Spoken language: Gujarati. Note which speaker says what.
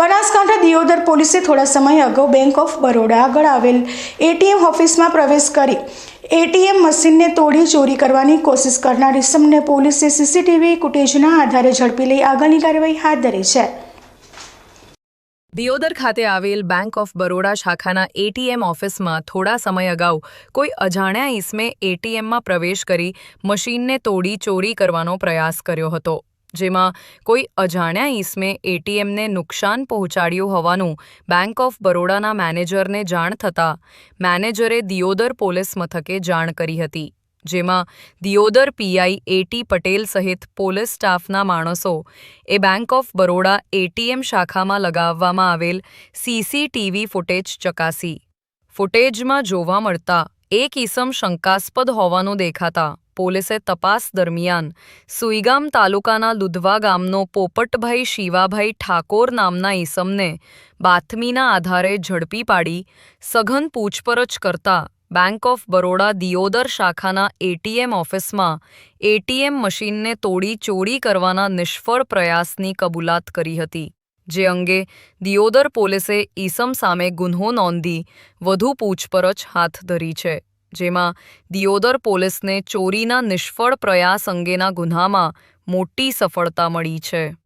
Speaker 1: બનાસકાંઠા દિયોદર પોલીસે થોડા સમય અગાઉ બેંક ઓફ બરોડા આગળ આવેલ એટીએમ ઓફિસમાં પ્રવેશ કરી એટીએમ મશીનને તોડી ચોરી કરવાની કોશિશ કરનાર ઇસમને પોલીસે સીસીટીવી ફૂટેજના આધારે ઝડપી લઈ આગળની કાર્યવાહી હાથ ધરી છે.
Speaker 2: દિયોદર ખાતે આવેલ બેંક ઓફ બરોડા શાખાના એટીએમ ઓફિસમાં થોડા સમય અગાઉ કોઈ અજાણ્યા ઈસમે એટીએમમાં પ્રવેશ કરી મશીનને તોડી ચોરી કરવાનો પ્રયાસ કર્યો હતો. જેમાં કોઈ અજાણ્યા ઈસમે એટીએમને નુકસાન પહોંચાડ્યું હોવાનું બેંક ઓફ બરોડાના મેનેજરને જાણ થતાં મેનેજરે દિયોદર પોલીસ મથકે જાણ કરી હતી, જેમાં દિયોદર પીઆઈ એટી પટેલ સહિત પોલીસ સ્ટાફના માણસો એ બેંક ઓફ બરોડા એટીએમ શાખામાં લગાવવામાં આવેલ સીસીટીવી ફૂટેજ ચકાસી. ફૂટેજમાં જોવા મળતા એક ઈસમ શંકાસ્પદ હોવાનું દેખાતા પોલીસે તપાસ દરમિયાન સુઈગામ તાલુકાના લુધવા ગામનો પોપટભાઈ શિવાભાઈ ઠાકોર નામના ઈસમને બાતમીના આધારે ઝડપી પાડી સઘન પૂછપરછ કરતા બેંક ઓફ બરોડા દિયોદર શાખાના એટીએમ ઓફિસમાં એટીએમ મશીનને તોડી ચોરી કરવાના નિષ્ફળ પ્રયાસની કબૂલાત કરી હતી. જે અંગે દિયોદર પોલીસે ઈસમ સામે ગુન્હો નોંધી વધુ પૂછપરછ હાથ ધરી છે. જેમાં દિયોદર પોલીસને ચોરીના નિષ્ફળ પ્રયાસ અંગેના ગુન્હામાં મોટી સફળતા મળી છે.